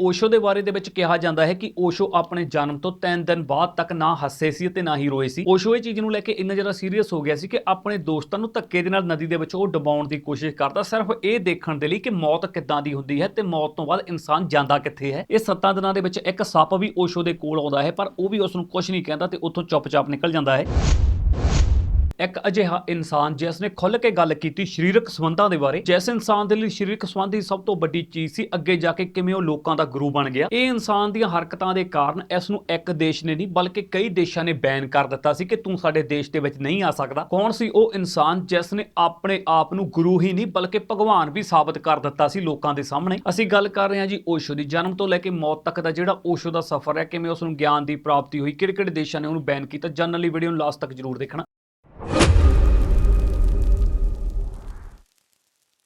ਓਸ਼ੋ ਦੇ ਬਾਰੇ ਦੇ ਵਿੱਚ ਕਿਹਾ ਜਾਂਦਾ ਹੈ ਕਿ ਓਸ਼ੋ ਆਪਣੇ ਜਨਮ ਤੋਂ 3 ਦਿਨ ਬਾਅਦ ਤੱਕ ਨਾ ਹੱਸੇ ਸੀ ਤੇ ਨਾ ਹੀ ਰੋਏ ਸੀ। ਓਸ਼ੋ ਇਹ ਚੀਜ਼ ਨੂੰ ਲੈ ਕੇ ਇੰਨਾ ਜ਼ਿਆਦਾ ਸੀਰੀਅਸ ਹੋ ਗਿਆ ਸੀ ਕਿ ਆਪਣੇ ਦੋਸਤਾਂ ਨੂੰ ਧੱਕੇ ਦੇ ਨਾਲ ਨਦੀ ਦੇ ਵਿੱਚ ਉਹ ਡੁਬਾਉਣ ਦੀ ਕੋਸ਼ਿਸ਼ ਕਰਦਾ। ਸਿਰਫ ਇਹ ਦੇਖਣ ਦੇ ਲਈ ਕਿ ਮੌਤ ਕਿੱਦਾਂ ਦੀ ਹੁੰਦੀ ਹੈ ਤੇ ਮੌਤ ਤੋਂ ਬਾਅਦ ਇਨਸਾਨ ਜਾਂਦਾ ਕਿੱਥੇ ਹੈ। ਇਹ ਸੱਤਾਂ ਦਿਨਾਂ ਦੇ ਵਿੱਚ ਇੱਕ ਸੱਪ ਵੀ ਓਸ਼ੋ ਦੇ ਕੋਲ ਆਉਂਦਾ ਹੈ, ਪਰ ਉਹ ਵੀ ਉਸ ਨੂੰ ਕੁਝ ਨਹੀਂ ਕਹਿੰਦਾ ਤੇ ਉੱਥੋਂ ਚੁੱਪਚਾਪ ਨਿਕਲ ਜਾਂਦਾ ਹੈ। ਇੱਕ ਅਜਿਹਾ ਇਨਸਾਨ ਜਿਸ ਨੇ ਖੁੱਲ੍ਹ ਕੇ ਗੱਲ ਕੀਤੀ ਸਰੀਰਕ ਸੰਬੰਧਾਂ ਦੇ ਬਾਰੇ, ਜਿਸ ਇਨਸਾਨ ਦੇ ਲਈ ਸਰੀਰਕ ਸੰਬੰਧ ਹੀ ਸਭ ਤੋਂ ਵੱਡੀ ਚੀਜ਼ ਸੀ ਅੱਗੇ ਜਾ ਕੇ ਕਿਵੇਂ ਉਹ ਲੋਕਾਂ ਦਾ ਗੁਰੂ ਬਣ ਗਿਆ। ਇਹ ਇਨਸਾਨ ਦੀਆਂ ਹਰਕਤਾਂ ਦੇ ਕਾਰਨ ਇਸ ਨੂੰ ਇੱਕ ਦੇਸ਼ ਨੇ ਨਹੀਂ, ਬਲਕਿ ਕਈ ਦੇਸ਼ਾਂ ਨੇ ਬੈਨ ਕਰ ਦਿੱਤਾ ਸੀ ਕਿ ਤੂੰ ਸਾਡੇ ਦੇਸ਼ ਦੇ ਵਿੱਚ ਨਹੀਂ ਆ ਸਕਦਾ। ਕੌਣ ਸੀ ਉਹ ਇਨਸਾਨ ਜਿਸ ਨੇ ਆਪਣੇ ਆਪ ਨੂੰ ਗੁਰੂ ਹੀ ਨਹੀਂ, ਬਲਕਿ ਭਗਵਾਨ ਵੀ ਸਾਬਤ ਕਰ ਦਿੱਤਾ ਸੀ ਲੋਕਾਂ ਦੇ ਸਾਹਮਣੇ? ਅਸੀਂ ਗੱਲ ਕਰ ਰਹੇ ਹਾਂ ਜੀ ਓਸ਼ੋ ਦੀ। ਜਨਮ ਤੋਂ ਲੈ ਕੇ ਮੌਤ ਤੱਕ ਦਾ ਜਿਹੜਾ ਓਸ਼ੋ ਦਾ ਸਫ਼ਰ ਹੈ, ਕਿਵੇਂ ਉਸ ਨੂੰ ਗਿਆਨ ਦੀ ਪ੍ਰਾਪਤੀ ਹੋਈ ਕਿਹੜੇ ਕਿਹੜੇ ਦੇਸ਼ਾਂ ਨੇ ਉਹਨੂੰ ਬੈਨ ਕੀਤਾ ਜਨਰਲੀ ਵੀਡੀਓ ਨੂੰ ਲਾਸਟ ਤੱਕ ਜ਼ਰੂਰ ਦੇਖਣਾ।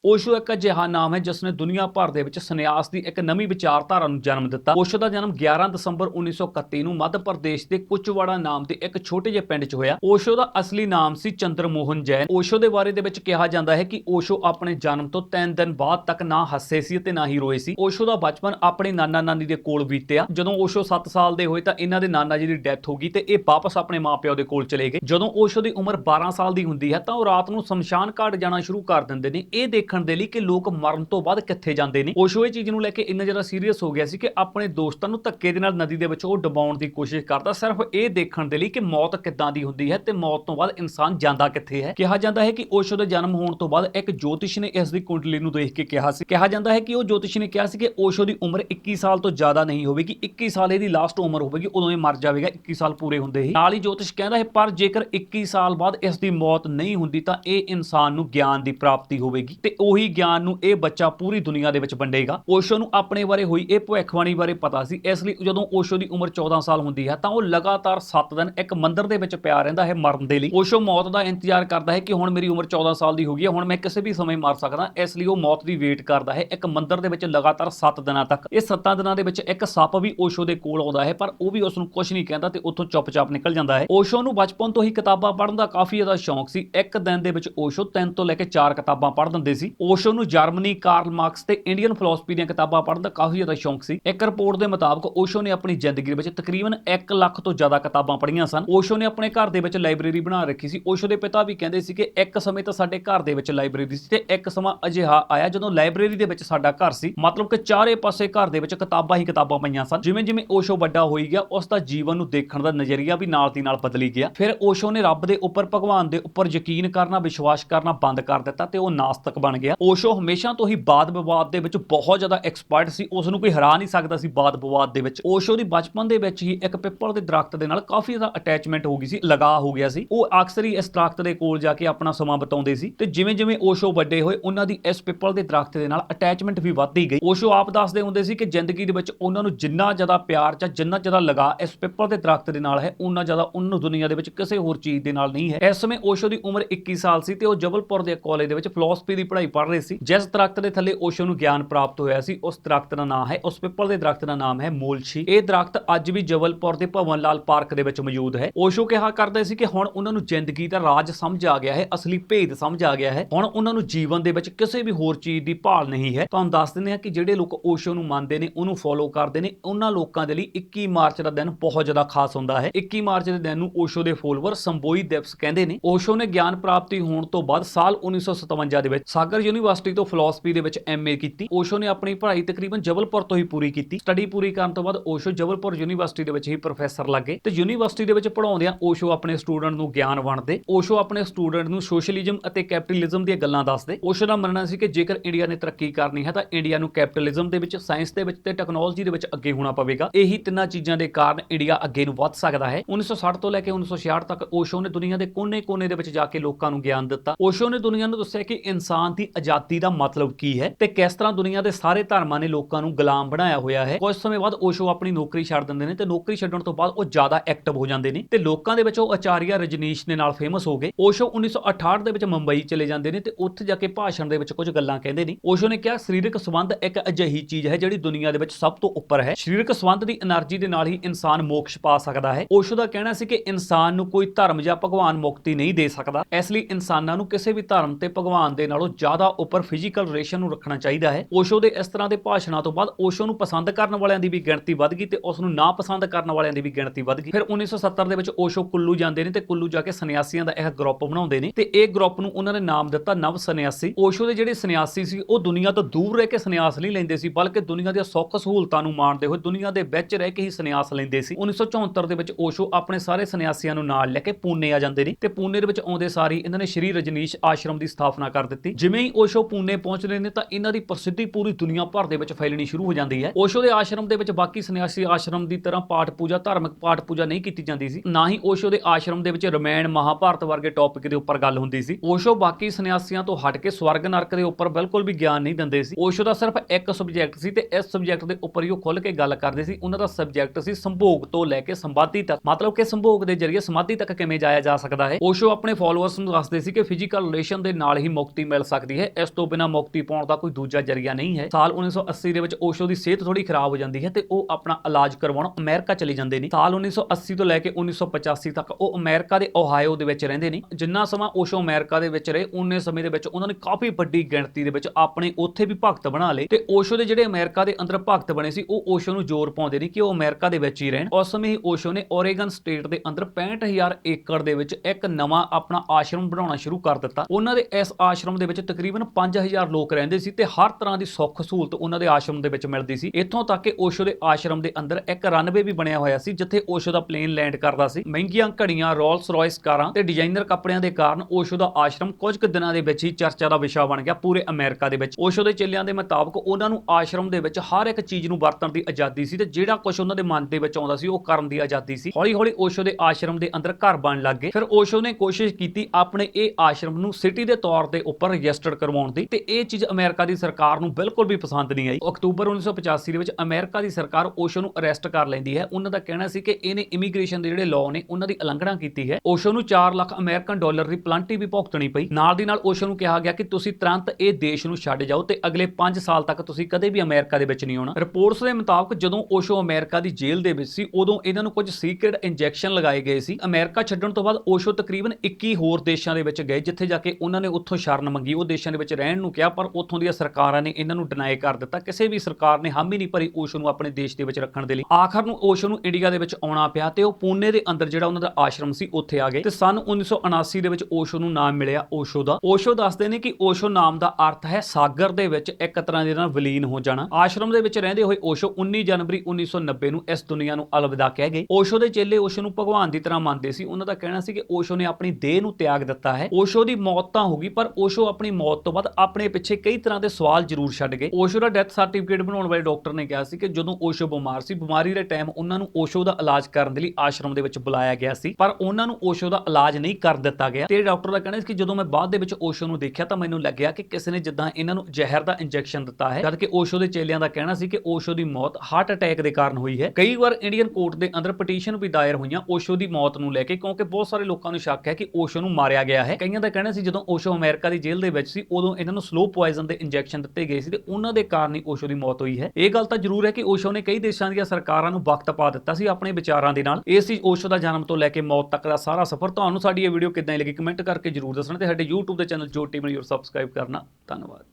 ਓਸ਼ੋ ਇੱਕ ਅਜਿਹਾ ਨਾਮ ਹੈ ਜਿਸ ਨੇ ਦੁਨੀਆ ਭਰ ਦੇ ਵਿੱਚ ਸੰਨਿਆਸ ਦੀ ਇੱਕ ਨਵੀਂ ਵਿਚਾਰਧਾਰਾ ਨੂੰ ਜਨਮ ਦਿੱਤਾ। ਓਸ਼ੋ ਦਾ ਜਨਮ 11 ਦਸੰਬਰ 1931 ਨੂੰ ਮੱਧ ਪ੍ਰਦੇਸ਼ ਦੇ ਕੁਚਵਾੜਾ ਨਾਮ ਦੇ ਇੱਕ ਛੋਟੇ ਜਿਹੇ ਪਿੰਡ 'ਚ ਹੋਇਆ। ਓਸ਼ੋ ਦਾ ਅਸਲੀ ਨਾਮ ਸੀ ਚੰਦਰ ਮੋਹਨ ਜੈਨ। ਓਸ਼ੋ ਦੇ ਬਾਰੇ ਦੇ ਵਿੱਚ ਕਿਹਾ ਜਾਂਦਾ ਹੈ ਕਿ ਓਸ਼ੋ ਆਪਣੇ ਜਨਮ ਤੋਂ 3 ਦਿਨ ਬਾਅਦ ਤੱਕ ਨਾ ਹੱਸੇ ਸੀ ਤੇ ਨਾ ਹੀ ਰੋਏ ਸੀ। ਓਸ਼ੋ ਦਾ ਬਚਪਨ ਆਪਣੇ ਨਾਨਾ ਨਾਨੀ ਦੇ ਕੋਲ ਬੀਤਿਆ। ਜਦੋਂ ਓਸ਼ੋ 7 ਸਾਲ ਦੇ ਹੋਏ ਤਾਂ ਇਹਨਾਂ ਦੇ ਨਾਨਾ ਜੀ ਦੀ ਡੈਥ ਹੋ ਗਈ ਤੇ ਇਹ ਵਾਪਸ ਆਪਣੇ ਮਾਪਿਆਂ ਦੇ ਕੋਲ ਚਲੇ ਗਏ। ਜਦੋਂ ਓਸ਼ੋ ਦੀ ਉਮਰ 12 ਸਾਲ ਦੀ ਹੁੰਦੀ ਹੈ ਤਾਂ ਉਹ ਰਾਤ ਨੂੰ ਸ਼ਮਸ਼ਾਨ ਘਾਟ ਜਾਣਾ ਸ਼ੁਰੂ ਕਰ ਦਿੰਦੇ ਨੇ। ਇਹ ਦੇਖ ਦੇਖਣ ਦੇ ਲਈ ਕਿ ਲੋਕ ਮਰਨ ਤੋਂ ਬਾਅਦ ਕਿੱਥੇ ਜਾਂਦੇ ਨੇ। ਓਸ਼ੋ ਇਹ ਚੀਜ਼ ਨੂੰ ਲੈ ਕੇ ਇੰਨਾ ਜ਼ਿਆਦਾ ਸੀਰੀਅਸ ਹੋ ਗਿਆ ਸੀ ਕਿ ਆਪਣੇ ਦੋਸਤਾਂ ਨੂੰ ਧੱਕੇ ਦੇ ਨਾਲ ਨਦੀ ਦੇ ਵਿੱਚ ਉਹ ਡੁਬਾਉਣ ਦੀ ਕੋਸ਼ਿਸ਼ ਕਰਦਾ। ਸਿਰਫ ਇਹ ਦੇਖਣ ਦੇ ਲਈ ਕਿ ਮੌਤ ਕਿੱਦਾਂ ਦੀ ਹੁੰਦੀ ਹੈ ਤੇ ਮੌਤ ਤੋਂ ਬਾਅਦ ਇਨਸਾਨ ਜਾਂਦਾ ਕਿੱਥੇ ਹੈ। ਕਿਹਾ ਜਾਂਦਾ ਹੈ ਕਿ ਓਸ਼ੋ ਦੇ ਜਨਮ ਹੋਣ ਤੋਂ ਬਾਅਦ ਇੱਕ ਜੋਤਿਸ਼ ਨੇ ਇਸ ਦੀ ਕੁੰਡਲੀ ਨੂੰ ਦੇਖ ਕੇ ਕਿਹਾ ਸੀ। ਕਿਹਾ ਜਾਂਦਾ ਹੈ ਕਿ ਉਹ ਜੋਤਿਸ਼ ਨੇ ਕਿਹਾ ਸੀ ਕਿ ਓਸ਼ੋ ਦੀ ਉਮਰ 21 ਸਾਲ ਤੋਂ ਜ਼ਿਆਦਾ ਨਹੀਂ ਹੋਵੇਗੀ। 21 ਸਾਲ ਇਹਦੀ ਲਾਸਟ ਉਮਰ ਹੋਵੇਗੀ, ਉਦੋਂ ਇਹ ਮਰ ਜਾਵੇਗਾ 21 ਸਾਲ ਪੂਰੇ ਹੁੰਦੇ ਹੀ। ਨਾਲ ਹੀ ਜੋਤਿਸ਼ ਕਹਿੰਦਾ ਹੈ, ਪਰ ਜੇਕਰ 21 ਸਾਲ ਬਾਅਦ ਇਸ ਦੀ ਮੌਤ ਨਹੀਂ ਹੁੰਦੀ ਤਾਂ ਇਹ ਇਨਸਾਨ ਨੂੰ ਗਿਆਨ ਦੀ ਪ੍ਰਾਪਤੀ ਹੋਵੇਗੀ ਤੇ ਉਹੀ ਗਿਆਨ ਨੂੰ ਇਹ ਬੱਚਾ ਪੂਰੀ ਦੁਨੀਆ ਦੇ ਵਿੱਚ ਵੰਡੇਗਾ। ਓਸ਼ੋ ਨੂੰ ਆਪਣੇ ਬਾਰੇ ਹੋਈ ਇਹ ਭਵਿੱਖਬਾਣੀ ਬਾਰੇ ਪਤਾ ਸੀ। ਇਸ ਲਈ ਜਦੋਂ ਓਸ਼ੋ ਦੀ ਉਮਰ 14 ਸਾਲ ਹੁੰਦੀ ਹੈ, ਤਾਂ ਉਹ ਲਗਾਤਾਰ 7 ਦਿਨ ਇੱਕ ਮੰਦਿਰ ਦੇ ਵਿੱਚ ਪਿਆ ਰਹਿੰਦਾ ਹੈ ਮਰਨ ਦੇ ਲਈ। ਓਸ਼ੋ ਮੌਤ ਦਾ ਇੰਤਜ਼ਾਰ ਕਰਦਾ ਹੈ ਕਿ ਹੁਣ ਮੇਰੀ ਉਮਰ 14 ਸਾਲ ਦੀ ਹੋ ਗਈ ਹੈ, ਹੁਣ ਮੈਂ ਕਿਸੇ ਵੀ ਸਮੇਂ ਮਰ ਸਕਦਾ, ਇਸ ਲਈ ਉਹ ਮੌਤ ਦੀ ਵੇਟ ਕਰਦਾ ਹੈ। ਇੱਕ ਮੰਦਿਰ ਦੇ ਵਿੱਚ ਲਗਾਤਾਰ 7 ਦਿਨਾਂ ਤੱਕ। ਇਹ 7 ਦਿਨਾਂ ਦੇ ਵਿੱਚ ਇੱਕ ਸੱਪ ਵੀ ਓਸ਼ੋ ਦੇ ਕੋਲ ਆਉਂਦਾ ਹੈ, ਪਰ ਉਹ ਵੀ ਉਸ ਨੂੰ ਕੁਝ ਨਹੀਂ ਕਹਿੰਦਾ ਤੇ ਉੱਥੋਂ ਚੁੱਪਚਾਪ ਨਿਕਲ ਜਾਂਦਾ ਹੈ। ਓਸ਼ੋ ਨੂੰ ਬਚਪਨ ਤੋਂ ਹੀ ਕਿਤਾਬਾਂ ਪੜ੍ਹਨ ਦਾ ਕਾਫੀ ਜ਼ਿਆਦਾ ਸ਼ੌਂਕ ਸੀ। ਇੱਕ ਦਿਨ ਦੇ ਵਿੱਚ ਓਸ਼ੋ 3 ਤੋਂ ਲੈ ਕੇ 4 ਕਿਤਾਬਾਂ ਪੜ੍ਹ ਦਿੰਦੇ ਸੀ। ਓਸ਼ੋ ਨੂੰ ਜਰਮਨੀ, ਕਾਰਲ ਮਾਰਕਸ ਤੇ ਇੰਡੀਅਨ ਫਿਲਾਸਫੀ ਦੀਆਂ ਕਿਤਾਬਾਂ ਪੜ੍ਹਨ ਦਾ ਕਾਫੀ ਜ਼ਿਆਦਾ ਸ਼ੌਂਕ ਸੀ। ਇੱਕ ਰਿਪੋਰਟ ਦੇ ਮੁਤਾਬਕ ਓਸ਼ੋ ਨੇ ਆਪਣੀ ਜ਼ਿੰਦਗੀ ਵਿੱਚ ਤਕਰੀਬਨ 1 ਲੱਖ ਤੋਂ ਜ਼ਿਆਦਾ ਕਿਤਾਬਾਂ ਪੜ੍ਹੀਆਂ ਸਨ। ਓਸ਼ੋ ਨੇ ਆਪਣੇ ਘਰ ਦੇ ਵਿੱਚ ਲਾਇਬ੍ਰੇਰੀ ਬਣਾ ਰੱਖੀ ਸੀ। ਓਸ਼ੋ ਦੇ ਪਿਤਾ ਵੀ ਕਹਿੰਦੇ ਸੀ ਕਿ ਇੱਕ ਸਮੇਂ ਤਾਂ ਸਾਡੇ ਘਰ ਦੇ ਵਿੱਚ ਲਾਇਬ੍ਰੇਰੀ ਸੀ ਤੇ ਇੱਕ ਸਮਾਂ ਅਜਿਹਾ ਆਇਆ ਜਦੋਂ ਲਾਇਬ੍ਰੇਰੀ ਦੇ ਵਿੱਚ ਸਾਡਾ ਘਰ ਸੀ। ਮਤਲਬ ਕਿ ਚਾਰੇ ਪਾਸੇ ਘਰ ਦੇ ਵਿੱਚ ਕਿਤਾਬਾਂ ਹੀ ਕਿਤਾਬਾਂ ਪਈਆਂ ਸਨ। ਜਿਵੇਂ ਜਿਵੇਂ ਓਸ਼ੋ ਵੱਡਾ ਹੋਈ ਗਿਆ, ਉਸ ਦਾ ਜੀਵਨ ਨੂੰ ਦੇਖਣ ਦਾ ਨਜ਼ਰੀਆ ਵੀ ਨਾਲ ਦੀ ਨਾਲ ਬਦਲੀ ਗਿਆ। ਫਿਰ ਓਸ਼ੋ ਨੇ ਰੱਬ ਦੇ ਉੱਪਰ, ਭਗਵਾਨ ਦੇ ਉੱਪਰ ਯਕੀਨ ਕਰਨਾ, ਵਿਸ਼ਵਾਸ ਕਰਨਾ ਬੰਦ ਕਰ ਦਿੱਤਾ ਤੇ ਉਹ ਨਾਸਤਕ ਬਣ ਗਿਆ। ਓਸ਼ੋ ਹਮੇਸ਼ਾ ਤੋਂ ਹੀ ਬਾਦ ਵਿਵਾਦ ਦੇ ਵਿੱਚ ਬਹੁਤ ਜ਼ਿਆਦਾ ਐਕਸਪਰਟ ਸੀ। ਉਸ ਨੂੰ ਕੋਈ ਹਰਾ ਨਹੀਂ ਸਕਦਾ ਸੀ ਬਾਦ ਵਿਵਾਦ ਦੇ ਵਿੱਚ। ਓਸ਼ੋ ਦੀ ਬਚਪਨ ਦੇ ਵਿੱਚ ਹੀ ਇੱਕ ਪਿੱਪਲ ਦੇ ਦਰਖਤ ਦੇ ਨਾਲ ਕਾਫੀ ਜ਼ਿਆਦਾ ਅਟੈਚਮੈਂਟ ਹੋ ਗਈ ਸੀ ਲਗਾ ਹੋ ਗਿਆ ਸੀ। ਉਹ ਅਕਸਰ ਹੀ ਇਸ ਦਰਖਤ ਦੇ ਕੋਲ ਜਾ ਕੇ ਆਪਣਾ ਸਮਾਂ ਬਿਤਾਉਂਦੇ ਸੀ। ਤੇ ਜਿਵੇਂ ਜਿਵੇਂ ਓਸ਼ੋ ਵੱਡੇ ਹੋਏ, ਉਹਨਾਂ ਦੀ ਇਸ ਪਿੱਪਲ ਦੇ ਦਰਖਤ ਦੇ ਨਾਲ ਅਟੈਚਮੈਂਟ ਵੀ ਵੱਧਦੀ ਗਈ। ਓਸ਼ੋ ਆਪ ਦੱਸਦੇ ਹੁੰਦੇ ਸੀ ਕਿ ਜ਼ਿੰਦਗੀ ਦੇ ਵਿੱਚ ਉਹਨਾਂ ਨੂੰ ਜਿੰਨਾ ਜ਼ਿਆਦਾ ਪਿਆਰ ਜਾਂ ਜਿੰਨਾ ਜ਼ਿਆਦਾ ਲਗਾ ਇਸ ਪਿੱਪਲ ਦੇ ਦਰਖਤ ਦੇ ਨਾਲ ਹੈ ਉਹਨਾਂ ਜ਼ਿਆਦਾ ਉਹਨਾਂ ਨੂੰ ਦੁਨੀਆ ਦੇ ਵਿੱਚ ਕਿਸੇ ਹੋਰ ਚੀਜ਼ ਦੇ ਨਾਲ ਨਹੀਂ ਹੈ। ਇਸ ਸਮੇਂ ਓਸ਼ੋ ਦੀ ਉਮਰ 21 ਸਾਲ ਸੀ ਤੇ ਉਹ ਜਬਲਪੁਰ ਦੇ ਕਾਲਜ ਦੇ ਵਿੱਚ ਫਿਲਾਸਫੀ ਦੀ ਪੜ੍ਹਾਈ ਪੜ੍ਹ ਰਹੇ ਸੀ। ਜਿਸ ਦਰਖਤ ਦੇ ਥੱਲੇ ਓਸ਼ੋ ਨੂੰ ਗਿਆਨ ਪ੍ਰਾਪਤ ਹੋਇਆ ਸੀ, ਉਸ ਦਰਖਤ ਦਾ ਨਾਮ ਹੈ, ਉਸ ਪਿੱਪਲ ਦੇ ਦਰਖਤ ਦਾ ਨਾਮ ਹੈ ਮੋਲਛੀ। ਇਹ ਦਰਖਤ ਅੱਜ ਵੀ ਜਬਲਪੁਰ ਦੇ ਭਵਨ ਲਾਲ ਪਾਰਕ ਦੇ ਵਿੱਚ ਮੌਜੂਦ ਹੈ। ਓਸ਼ੋ ਕਿਹਾ ਕਰਦੇ ਸੀ ਕਿ ਹੁਣ ਉਹਨਾਂ ਨੂੰ ਜ਼ਿੰਦਗੀ ਦਾ ਰਾਜ ਸਮਝ ਆ ਗਿਆ ਹੈ, ਅਸਲੀ ਭੇਦ ਸਮਝ ਆ ਗਿਆ ਹੈ। ਹੁਣ ਉਹਨਾਂ ਨੂੰ ਜੀਵਨ ਦੇ ਵਿੱਚ ਕਿਸੇ ਵੀ ਹੋਰ ਚੀਜ਼ ਦੀ ਭਾਲ ਨਹੀਂ ਹੈ। ਤੁਹਾਨੂੰ ਦੱਸ ਦਿੰਦੇ ਹਾਂ ਕਿ ਜਿਹੜੇ ਲੋਕ ਓਸ਼ੋ ਨੂੰ ਮੰਨਦੇ ਨੇ, ਉਹਨੂੰ ਫੋਲੋ ਕਰਦੇ ਨੇ, ਉਹਨਾਂ ਲੋਕਾਂ ਦੇ ਲਈ 21 ਮਾਰਚ ਦਾ ਦਿਨ ਬਹੁਤ ਜ਼ਿਆਦਾ ਖਾਸ ਹੁੰਦਾ ਹੈ। 21 ਮਾਰਚ ਦੇ ਦਿਨ ਨੂੰ ਓਸ਼ੋ ਦੇ ਫੋਲੋਵਰ ਸੰਬੋਈ ਦਿਵਸ ਕਹਿੰਦੇ ਨੇ। ਓਸ਼ੋ ਨੇ ਗਿਆਨ ਪ੍ਰਾਪਤੀ ਹੋਣ ਤੋਂ ਬਾਅਦ ਸਾਲ 1957 ਦੇ ਵਿੱਚ ਸਾਗਰ ਯੂਨੀਵਰਸਿਟੀ ਤੋਂ ਫਿਲਾਸਫੀ ਦੇ ਵਿੱਚ ਐਮਏ ਕੀਤੀ। ਓਸ਼ੋ ਨੇ ਆਪਣੀ ਪੜ੍ਹਾਈ ਤਕਰੀਬਨ ਜਬਲਪੁਰ ਤੋਂ ਹੀ ਪੂਰੀ ਕੀਤੀ। ਸਟੱਡੀ ਪੂਰੀ ਕਰਨ ਤੋਂ ਬਾਅਦ ਓਸ਼ੋ ਜਬਲਪੁਰ ਯੂਨੀਵਰਸਿਟੀ ਦੇ ਵਿੱਚ ਹੀ ਪ੍ਰੋਫੈਸਰ ਲੱਗੇ। ਤੇ ਯੂਨੀਵਰਸਿਟੀ ਦੇ ਵਿੱਚ ਪੜ੍ਹਾਉਂਦਿਆਂ ਓਸ਼ੋ ਆਪਣੇ ਸਟੂਡੈਂਟ ਨੂੰ ਗਿਆਨ ਵੰਡਦੇ। ਓਸ਼ੋ ਆਪਣੇ ਸਟੂਡੈਂਟ ਨੂੰ ਸੋਸ਼ਲਿਜ਼ਮ ਅਤੇ ਕੈਪੀਟਲਿਜ਼ਮ ਦੀਆਂ ਗੱਲਾਂ ਦੱਸਦੇ। ਓਸ਼ੋ ਦਾ ਮੰਨਣਾ ਸੀ ਕਿ ਜੇਕਰ ਇੰਡੀਆ ਨੇ ਤਰੱਕੀ ਕਰਨੀ ਹੈ ਤਾਂ ਇੰਡੀਆ ਨੂੰ ਕੈਪੀਟਲਿਜ਼ਮ ਦੇ ਵਿੱਚ ਸਾਇੰਸ ਦੇ ਵਿੱਚ ਤੇ ਟੈਕਨੋਲੋਜੀ ਦੇ ਵਿੱਚ ਅੱਗੇ ਹੋਣਾ ਪਵੇਗਾ। ਇਹੀ ਤਿੰਨਾਂ ਚੀਜ਼ਾਂ ਦੇ ਕਾਰਨ ਇੰਡੀਆ ਅੱਗੇ ਨੂੰ ਵੱਧ ਸਕਦਾ ਹੈ। 1960 ਤੋਂ ਲੈ ਕੇ 1966 ਤੱਕ ਓਸ਼ੋ ਨੇ ਦੁਨੀਆ ਦੇ ਕੋਨੇ-ਕੋਨੇ ਦੇ ਵਿੱਚ ਜਾ ਕੇ ਲੋਕਾਂ ਨੂੰ ਗਿਆਨ ਦਿੱਤਾ। ਓਸ਼ੋ ਨੇ ਦੁਨੀਆ ਨੂੰ ਦੱਸਿਆ ਕਿ ਇਨਸਾਨ ਦੀ ਦੀ ਆਜ਼ਾਦੀ ਦਾ ਮਤਲਬ ਕੀ ਹੈ ਤੇ ਕਿਸ ਤਰ੍ਹਾਂ ਦੁਨੀਆ ਦੇ ਸਾਰੇ ਧਰਮਾਂ ਨੇ ਲੋਕਾਂ ਨੂੰ ਗੁਲਾਮ ਬਣਾਇਆ ਹੋਇਆ ਹੈ? ਕੁਝ ਸਮੇਂ ਬਾਅਦ ਓਸ਼ੋ ਆਪਣੀ ਨੌਕਰੀ ਛੱਡ ਦਿੰਦੇ ਨੇ ਤੇ ਨੌਕਰੀ ਛੱਡਣ ਤੋਂ ਬਾਅਦ ਉਹ ਜ਼ਿਆਦਾ ਐਕਟਿਵ ਹੋ ਜਾਂਦੇ ਨੇ ਤੇ ਲੋਕਾਂ ਦੇ ਵਿੱਚ ਉਹ ਆਚਾਰੀਆ ਰਜਨੀਸ਼ ਦੇ ਨਾਲ ਫੇਮਸ ਹੋ ਗਏ। ਓਸ਼ੋ 1968 ਦੇ ਵਿੱਚ ਮੁੰਬਈ ਚਲੇ ਜਾਂਦੇ ਨੇ ਤੇ ਉੱਥੇ ਜਾ ਕੇ ਭਾਸ਼ਣ ਦੇ ਵਿੱਚ ਕੁਝ ਗੱਲਾਂ ਕਹਿੰਦੇ ਨੇ। ਓਸ਼ੋ ਨੇ ਕਿਹਾ, ਸਰੀਰਕ ਸੰਬੰਧ ਇੱਕ ਅਜਿਹੀ ਚੀਜ਼ ਹੈ ਜਿਹੜੀ ਦੁਨੀਆ ਦੇ ਵਿੱਚ ਸਭ ਤੋਂ ਉੱਪਰ ਹੈ। ਸਰੀਰਕ ਸੰਬੰਧ ਦੀ એનર્ਜੀ ਦੇ ਨਾਲ ਹੀ ਇਨਸਾਨ ਮੋਕਸ਼ ਪਾ ਸਕਦਾ ਹੈ। ਓਸ਼ੋ ਦਾ ਕਹਿਣਾ ਸੀ ਕਿ ਇਨਸਾਨ ਨੂੰ ਕੋਈ ਧਰਮ ਜਾਂ ਭਗਵਾਨ ਮੁਕਤੀ ਨਹੀਂ ਦੇ ਸਕਦਾ। ਇਸ ਲਈ ਇਨਸਾਨਾਂ ਨੂੰ ਕਿਸੇ ਵੀ ਧਰਮ ਤੇ ਭਗਵਾਨ ਦੇ ਨਾਲੋਂ ਜ਼ਿਆਦਾ ਉੱਪਰ ਫਿਜ਼ੀਕਲ ਰਿਲੇਸ਼ਨ ਨੂੰ ਰੱਖਣਾ ਚਾਹੀਦਾ ਹੈ। ਓਸ਼ੋ ਦੇ ਇਸ ਤਰ੍ਹਾਂ ਦੇ ਭਾਸ਼ਣਾਂ ਤੋਂ ਬਾਅਦ ਓਸ਼ੋ ਨੂੰ ਪਸੰਦ ਕਰਨ ਵਾਲਿਆਂ ਦੀ ਵੀ ਗਿਣਤੀ ਵੱਧ ਗਈ ਤੇ ਉਸ ਨੂੰ ਨਾ ਪਸੰਦ ਕਰਨ ਵਾਲਿਆਂ ਦੀ ਵੀ ਗਿਣਤੀ ਵੱਧ ਗਈ। ਫਿਰ 1970 ਦੇ ਵਿੱਚ ਓਸ਼ੋ ਕੁੱਲੂ ਜਾਂਦੇ ਨੇ ਤੇ ਕੁੱਲੂ ਜਾ ਕੇ ਸੰਨਿਆਸੀਆਂ ਦਾ ਇਹ ਗਰੁੱਪ ਬਣਾਉਂਦੇ ਨੇ ਤੇ ਇਹ ਗਰੁੱਪ ਨੂੰ ਉਹਨਾਂ ਨੇ ਨਾਮ ਦਿੱਤਾ ਨਵ ਸੰਨਿਆਸੀ। ਓਸ਼ੋ ਦੇ ਜਿਹੜੇ ਸੰਨਿਆਸੀ ਸੀ, ਉਹ ਦੁਨੀਆ ਤੋਂ ਦੂਰ ਰਹਿ ਕੇ ਸੰਨਿਆਸ ਨਹੀਂ ਲੈਂਦੇ ਸੀ, ਬਲਕਿ ਦੁਨੀਆ ਦੀਆਂ ਸੁੱਖ ਸਹੂਲਤਾਂ ਨੂੰ ਮਾਣਦੇ ਹੋਏ ਦੁਨੀਆ ਦੇ ਵਿੱਚ ਰਹਿ ਕੇ ਹੀ ਸੰਨਿਆਸ ਲੈਂਦੇ ਸੀ। 1974 ਦੇ ਵਿੱਚ ਓਸ਼ੋ ਆਪਣੇ ਸਾਰੇ ਸੰਨਿਆਸੀਆਂ ਨੂੰ ਨਾਲ ਲੈ ਕੇ ਪੂਨੇ ਆ ਜਾਂਦੇ ਨੇ ਤੇ ਪੂਨੇ ਦੇ ਵਿੱਚ ਆਉਂਦੇ ਸਾਰੀ ਇਹਨਾਂ ਨੇ ਸ਼੍ਰੀ ਰਜਨੀਸ਼ ਆਸ਼ਰਮ ਦੀ ਸਥਾਪਨਾ ਕਰ ਦਿੱਤੀ, ਜਿਵੇਂ ਹੀ ਓਸ਼ੋ ਪੂਨੇ ਪਹੁੰਚਦੇ ਨੇ, ਤਾਂ ਇਹਨਾਂ ਦੀ ਪ੍ਰਸਿੱਧੀ ਪੂਰੀ ਦੁਨੀਆ ਭਰ ਦੇ ਵਿੱਚ ਫੈਲਣੀ ਸ਼ੁਰੂ ਹੋ ਜਾਂਦੀ ਹੈ। ਓਸ਼ੋ ਦੇ ਆਸ਼ਰਮ ਦੇ ਵਿੱਚ ਬਾਕੀ ਸੰਨਿਆਸੀ ਆਸ਼ਰਮ ਦੀ ਤਰ੍ਹਾਂ ਪਾਠ ਪੂਜਾ, ਧਾਰਮਿਕ ਪਾਠ ਪੂਜਾ ਨਹੀਂ ਕੀਤੀ ਜਾਂਦੀ ਸੀ। ਨਾ ਹੀ ਓਸ਼ੋ ਦੇ ਆਸ਼ਰਮ ਦੇ ਵਿੱਚ ਰਮਾਇਣ ਮਹਾਭਾਰਤ ਵਰਗੇ ਟੌਪਿਕ ਦੇ ਉੱਪਰ ਗੱਲ ਹੁੰਦੀ ਸੀ। ਓਸ਼ੋ ਬਾਕੀ ਸੰਨਿਆਸੀਆਂ ਤੋਂ ਹਟ ਕੇ ਸਵਰਗ ਨਰਕ ਦੇ ਉੱਪਰ ਬਿਲਕੁਲ ਵੀ ਗਿਆਨ ਨਹੀਂ ਦਿੰਦੇ ਸੀ। ਓਸ਼ੋ ਦਾ ਸਿਰਫ ਇੱਕ ਸਬਜੈਕਟ ਸੀ ਤੇ ਇਸ ਸਬਜੈਕਟ ਦੇ ਉੱਪਰ ਹੀ ਉਹ ਖੁੱਲ ਕੇ ਗੱਲ ਕਰਦੇ ਸੀ। ਉਹਨਾਂ ਦਾ ਸਬਜੈਕਟ ਸੀ ਸੰਭੋਗ ਤੋਂ ਲੈ ਕੇ ਸੰਵਾਦੀ ਤੱਕ। ਮਤਲਬ ਕਿ ਸੰਭੋਗ ਦੇ ਜ਼ਰੀਏ ਸਮਾਧੀ ਤੱਕ ਕਿਵੇਂ ਜਾਇਆ ਜਾ ਸਕਦਾ ਹੈ? ਓਸ਼ੋ ਆਪਣੇ ਫਾਲੋਅਰਸ ਨੂੰ ਦੱਸਦੇ ਸੀ ਕਿ ਫਿਜ਼ੀਕਲ ਰਿਲੇਸ਼ਨ ਦੇ ਨਾਲ ਹੀ ਮੁਕਤੀ ਮਿਲ ਸਕਦੀ ਹੈ। ਇਸ ਤੋਂ ਬਿਨਾ ਮੁਕਤੀ ਪਾਉਣ ਦਾ ਕੋਈ ਦੂਜਾ ਜ਼ਰੀਆ ਨਹੀਂ ਹੈ। ਸਾਲ 1980 ਦੇ ਵਿੱਚ ਓਸ਼ੋ ਦੀ ਸਿਹਤ ਥੋੜੀ ਖਰਾਬ ਹੋ ਜਾਂਦੀ ਹੈ ਤੇ ਉਹ ਆਪਣਾ ਇਲਾਜ ਕਰਵਾਉਣ ਅਮਰੀਕਾ ਚਲੇ ਜਾਂਦੇ ਨੇ। ਸਾਲ 1980 ਤੋਂ ਲੈ ਕੇ 1985 ਤੱਕ ਉਹ ਅਮਰੀਕਾ ਦੇ ਓਹਾਇਓ ਦੇ ਵਿੱਚ ਰਹਿੰਦੇ ਨੇ। ਜਿੰਨਾ ਸਮਾਂ ਓਸ਼ੋ ਅਮਰੀਕਾ ਦੇ ਵਿੱਚ ਰਹੇ, ਉਨੇ ਸਮੇਂ ਦੇ ਵਿੱਚ ਉਹਨਾਂ ਨੇ ਕਾਫੀ ਵੱਡੀ ਗਿਣਤੀ ਦੇ ਵਿੱਚ ਆਪਣੇ ਉੱਥੇ ਵੀ ਭਗਤ ਬਣਾ ਲਏ ਤੇ ਓਸ਼ੋ ਦੇ ਜਿਹੜੇ ਅਮਰੀਕਾ ਦੇ ਅੰਦਰ ਭਗਤ ਬਣੇ ਸੀ, ਉਹ ਓਸ਼ੋ ਨੂੰ ਜ਼ੋਰ ਪਾਉਂਦੇ ਨੇ ਕਿ ਉਹ ਅਮਰੀਕਾ ਦੇ ਵਿੱਚ ਹੀ ਰਹਿਣ। ਉਸ ਸਮੇਂ ਹੀ ਓਸ਼ੋ ਨੇ ਓਰੇਗਨ ਸਟੇਟ ਦੇ ਅੰਦਰ 65000 ਏਕੜ ਦੇ ਵਿੱਚ ਇੱਕ ਨਵਾਂ ਆਪਣਾ ਆਸ਼ਰਮ ਬਣਾਉਣਾ ਸ਼ੁਰੂ ਕਰ ਦਿੱਤਾ। ਉਹਨਾਂ ਦੇ ਇਸ ਆਸ਼ਰਮ ਦੇ ਵਿੱਚ ਤਕਰੀਬਨ 5000 ਲੋਕ ਰਹਿੰਦੇ ਸੀ ਤੇ ਹਰ ਤਰ੍ਹਾਂ ਦੀ ਸੁੱਖ ਸਹੂਲਤ ਉਹਨਾਂ ਦੇ ਆਸ਼ਰਮ ਦੇ ਵਿੱਚ ਮਿਲਦੀ ਸੀ। ਇੱਥੋਂ ਤੱਕ ਕਿ ਓਸ਼ੋ ਦੇ ਆਸ਼ਰਮ ਦੇ ਅੰਦਰ ਇੱਕ ਰਨਵੇ ਵੀ ਬਣਿਆ ਹੋਇਆ ਸੀ, ਜਿੱਥੇ ਓਸ਼ੋ ਦਾ ਪਲੇਨ ਲੈਂਡ ਕਰਦਾ ਸੀ। ਮਹਿੰਗੀਆਂ ਘੜੀਆਂ ਰੋਲਸ ਰਾਇਸ ਕਾਰਾਂ ਤੇ ਡਿਜ਼ਾਈਨਰ ਕੱਪੜਿਆਂ ਦੇ ਕਾਰਨ ਓਸ਼ੋ ਦਾ ਆਸ਼ਰਮ ਕੁਝ ਕੁ ਦਿਨਾਂ ਦੇ ਵਿੱਚ ਹੀ ਚਰਚਾ ਦਾ ਵਿਸ਼ਾ ਬਣ ਗਿਆ ਪੂਰੇ ਅਮਰੀਕਾ ਦੇ ਵਿੱਚ। ਓਸ਼ੋ ਦੇ ਚੇਲਿਆਂ ਦੇ ਮੁਤਾਬਕ ਉਹਨਾਂ ਨੂੰ ਆਸ਼ਰਮ ਦੇ ਵਿੱਚ ਹਰ ਇੱਕ ਚੀਜ਼ ਨੂੰ ਵਰਤਣ ਦੀ ਆਜ਼ਾਦੀ ਸੀ ਤੇ ਜਿਹੜਾ ਕੁਝ ਉਹਨਾਂ ਦੇ ਮਨ ਦੇ ਵਿੱਚ ਆਉਂਦਾ ਸੀ ਉਹ ਕਰਨ ਦੀ ਆਜ਼ਾਦੀ ਸੀ। ਹੌਲੀ ਹੌਲੀ ਓਸ਼ੋ ਦੇ ਆਸ਼ਰਮ ਦੇ ਅੰਦਰ ਘਰ ਬਣ ਲੱਗ ਗਏ। ਫਿਰ ਓਸ਼ੋ ਨੇ ਕੋਸ਼ਿਸ਼ ਕੀਤੀ ਆਪਣੇ ਇਹ ਆਸ਼ਰਮ ਨੂੰ ਸਿਟੀ ਦੇ ਤੌਰ ਤੇ ਉੱਪਰ ਰਜਿਸਟਰ ਰਜਿਸਟਰਡ ਕਰਵਾਉਣ ਦੀ ਤੇ ਇਹ ਚੀਜ਼ ਅਮਰੀਕਾ ਦੀ ਸਰਕਾਰ ਨੂੰ ਬਿਲਕੁਲ ਵੀ ਪਸੰਦ ਨਹੀਂ ਆਈ। ਅਕਤੂਬਰ 1985 ਦੇ ਵਿੱਚ ਅਮਰੀਕਾ ਦੀ ਸਰਕਾਰ ਓਸ਼ੋ ਨੂੰ ਅਰੈਸਟ ਕਰ ਲੈਂਦੀ ਹੈ। ਉਹਨਾਂ ਦਾ ਕਹਿਣਾ ਸੀ ਕਿ ਇਹਨੇ ਇਮੀਗ੍ਰੇਸ਼ਨ ਦੇ ਜਿਹੜੇ ਲਾਅ ਨੇ, ਉਹਨਾਂ ਦੀ ਉਲੰਘਣਾ ਕੀਤੀ ਹੈ। ਓਸ਼ੋ ਨੂੰ 4 ਲੱਖ ਅਮਰੀਕਨ ਡਾਲਰ ਦੀ ਪਲੰਟੀ ਵੀ ਭੁਗਤਣੀ ਪਈ। ਨਾਲ ਦੀ ਨਾਲ ਓਸ਼ੋ ਨੂੰ ਕਿਹਾ ਗਿਆ ਕਿ ਤੁਸੀਂ ਤੁਰੰਤ ਇਹ ਦੇਸ਼ ਨੂੰ ਛੱਡ ਜਾਓ ਤੇ ਅਗਲੇ 5 ਸਾਲ ਤੱਕ ਤੁਸੀਂ ਕਦੇ ਵੀ ਅਮਰੀਕਾ ਦੇ ਵਿੱਚ ਨਹੀਂ ਆਉਣਾ। ਰਿਪੋਰਟਸ ਦੇ ਮੁਤਾਬਕ ਜਦੋਂ ਓਸ਼ੋ ਅਮਰੀਕਾ ਦੀ ਜੇਲ੍ਹ ਦੇ ਵਿੱਚ ਸੀ, ਉਦੋਂ ਇਹਨਾਂ ਨੂੰ ਕੁਝ ਸੀਕ੍ਰੀਟ ਇੰਜੈਕਸ਼ਨ ਲਗਾਏ ਗਏ ਸੀ। ਅਮਰੀਕਾ ਛੱਡਣ ਤੋਂ ਬਾਅਦ ਓਸ਼ੋ ਤਕਰੀਬਨ 21 ਹੋਰ ਦੇਸ਼ਾਂ ਦੇ ਵਿੱਚ ਗਏ, ਜਿੱਥੇ ਜਾ ਕੇ ਉਹਨਾਂ ਨੇ ਉੱਥੋਂ ਸ਼ਰਨ ਮੰਗੀ। ਉਹ ਦੇਸ਼ ਦੇ ਵਿੱਚ ਰਹਿਣ ਨੂੰ ਕਿਹਾ, ਪਰ ਉੱਥੋਂ ਦੀਆਂ ਸਰਕਾਰਾਂ ਨੇ ਇਹਨਾਂ ਨੂੰ ਡਿਨਾਈ ਕਰ ਦਿੱਤਾ। ਕਿਸੇ ਵੀ ਸਰਕਾਰ ਨੇ ਹਾਮੀ ਨਹੀਂ ਭਰੀ ਓਸ਼ੋ ਨੂੰ ਆਪਣੇ ਦੇਸ਼ ਦੇ ਵਿੱਚ ਰੱਖਣ ਦੇ ਲਈ। ਆਖਰ ਨੂੰ ਓਸ਼ੋ ਨੂੰ ਇੰਡੀਆ ਦੇ ਵਿੱਚ ਆਉਣਾ ਪਿਆ ਤੇ ਉਹ ਪੂਨੇ ਦੇ ਅੰਦਰ ਜਿਹੜਾ ਉਹਨਾਂ ਦਾ ਆਸ਼ਰਮ ਸੀ, ਉੱਥੇ ਆ ਗਏ। ਤੇ ਸਨ 1979 ਦੇ ਵਿੱਚ ਓਸ਼ੋ ਨੂੰ ਨਾਮ ਮਿਲਿਆ ਓਸ਼ੋ ਦਾ। ਓਸ਼ੋ ਦੱਸਦੇ ਨੇ ਕਿ ਓਸ਼ੋ ਨਾਮ ਦਾ ਅਰਥ ਹੈ ਸਾਗਰ ਦੇ ਵਿੱਚ ਇੱਕ ਤਰ੍ਹਾਂ ਦੇ ਨਾਲ ਵਿਲੀਨ ਹੋ ਜਾਣਾ। ਆਸ਼ਰਮ ਦੇ ਵਿੱਚ ਰਹਿੰਦੇ ਹੋਏ ਓਸ਼ੋ 19 ਜਨਵਰੀ 1990 ਨੂੰ ਇਸ ਦੁਨੀਆ ਨੂੰ ਅਲਵਿਦਾ ਕਹਿ ਗਏ। ਓਸ਼ੋ ਦੇ ਚੇਲੇ ਓਸ਼ੋ ਨੂੰ ਭਗਵਾਨ ਦੀ ਤਰ੍ਹਾਂ ਮੰਨਦੇ ਸੀ। ਉਹਨਾਂ ਦਾ ਕਹਿਣਾ ਸੀ ਕਿ ਓਸ਼ੋ ਨੇ ਆਪਣੀ ਦੇਹ ਨੂੰ ਤਿਆਗ ਦਿੱਤਾ ਹੈ। ਓਸ਼ੋ ਦੀ ਮੌਤ ਤਾਂ ਹੋ ਗਈ, ਪਰ ਓਸ਼ੋ ਆਪਣੀ ਮੌਤ ਤੋਂ ਬਾਅਦ ਆਪਣੇ ਪਿੱਛੇ ਕਈ ਤਰ੍ਹਾਂ ਦੇ ਸਵਾਲ ਜ਼ਰੂਰ ਛੱਡ ਗਏ। ਓਸ਼ੋ ਦਾ ਡੈਥ ਸਰਟੀਫਿਕੇਟ ਬਣਾਉਣ ਵਾਲੇ ਡਾਕਟਰ ਨੇ ਕਿਹਾ ਸੀ ਕਿ ਜਦੋਂ ਓਸ਼ੋ ਬਿਮਾਰ ਸੀ, ਬਿਮਾਰੀ ਦੇ ਟਾਈਮ ਉਹਨਾਂ ਨੂੰ ਓਸ਼ੋ ਦਾ ਇਲਾਜ ਕਰਨ ਦੇ ਲਈ ਆਸ਼ਰਮ ਦੇ ਵਿੱਚ ਬੁਲਾਇਆ ਗਿਆ ਸੀ, ਪਰ ਉਹਨਾਂ ਨੂੰ ਓਸ਼ੋ ਦਾ ਇਲਾਜ ਨਹੀਂ ਕਰ ਦਿੱਤਾ ਗਿਆ। ਤੇ ਡਾਕਟਰ ਦਾ ਕਹਿਣਾ ਸੀ ਕਿ ਜਦੋਂ ਮੈਂ ਬਾਅਦ ਦੇ ਵਿੱਚ ਓਸ਼ੋ ਨੂੰ ਦੇਖਿਆ ਤਾਂ ਮੈਨੂੰ ਲੱਗਿਆ ਕਿ ਕਿਸੇ ਨੇ ਜਿੱਦਾਂ ਇਹਨਾਂ ਨੂੰ ਜ਼ਹਿਰ ਦਾ ਇੰਜੈਕਸ਼ਨ ਦਿੱਤਾ ਹੈ ਜਦਕਿ ਓਸ਼ੋ ਦੇ ਚੇਲਿਆਂ ਦਾ ਕਹਿਣਾ ਸੀ ਕਿ ਓਸ਼ੋ ਦੀ ਮੌਤ ਹਾਰਟ ਅਟੈਕ ਦੇ ਕਾਰਨ ਹੋਈ ਹੈ। ਕਈ ਵਾਰ ਇੰਡੀਅਨ ਕੋਰਟ ਦੇ ਅੰਦਰ ਪਟੀਸ਼ਨ ਵੀ ਦਾਇਰ ਹੋਈਆਂ ਓਸ਼ੋ ਦੀ ਮੌਤ ਨੂੰ ਲੈ ਕੇ, ਕਿਉਂਕਿ ਬਹੁਤ ਸਾਰੇ ਲੋਕਾਂ ਨੂੰ ਸ਼ੱਕ ਹੈ ਕਿ ਓਸ਼ੋ ਨੂੰ ਮਾਰਿਆ ਗਿਆ ਹੈ। ਕਈਆਂ ਦਾ ਕਹਿਣਾ ਸੀ ਜਦੋਂ ਓਸ਼ੋ ਅਮਰੀਕਾ ਦੀ ਜੇਲ੍ਹ ਦੇ ਵਿੱਚ ਸੀ ਉਦੋਂ ਇਹਨਾਂ ਨੂੰ ਸਲੋ ਪੋਇਜ਼ਨ ਦੇ ਇੰਜੈਕਸ਼ਨ ਦਿੱਤੇ ਗਏ ਸੀ ਤੇ ਉਹਨਾਂ ਦੇ ਕਾਰਨ ਹੀ ਓਸ਼ੋ ਦੀ ਮੌਤ ਹੋਈ ਹੈ। ਇਹ ਗੱਲ ਤਾਂ ਜ਼ਰੂਰ ਹੈ ਕਿ ਓਸ਼ੋ ਨੇ ਕਈ ਦੇਸ਼ਾਂ ਦੀਆਂ ਸਰਕਾਰਾਂ ਨੂੰ ਵਕਤ ਪਾ ਦਿੱਤਾ ਸੀ ਆਪਣੇ ਵਿਚਾਰਾਂ ਦੇ ਨਾਲ। ਇਹ ਸੀ ਓਸ਼ੋ ਦਾ ਜਨਮ ਤੋਂ ਲੈ ਕੇ ਮੌਤ ਤੱਕ ਦਾ ਸਾਰਾ ਸਫ਼ਰ। ਤੁਹਾਨੂੰ ਸਾਡੀ ਇਹ ਵੀਡੀਓ ਕਿੱਦਾਂ ਲੱਗੀ ਕਮੈਂਟ ਕਰਕੇ ਜ਼ਰੂਰ ਦੱਸਣਾ ਤੇ ਸਾਡੇ YouTube ਦੇ ਚੈਨਲ ਜੋ ਟੀਮ ਨੂੰ ਸਬਸਕ੍ਰਾਈਬ ਕਰਨਾ। ਧੰਨਵਾਦ।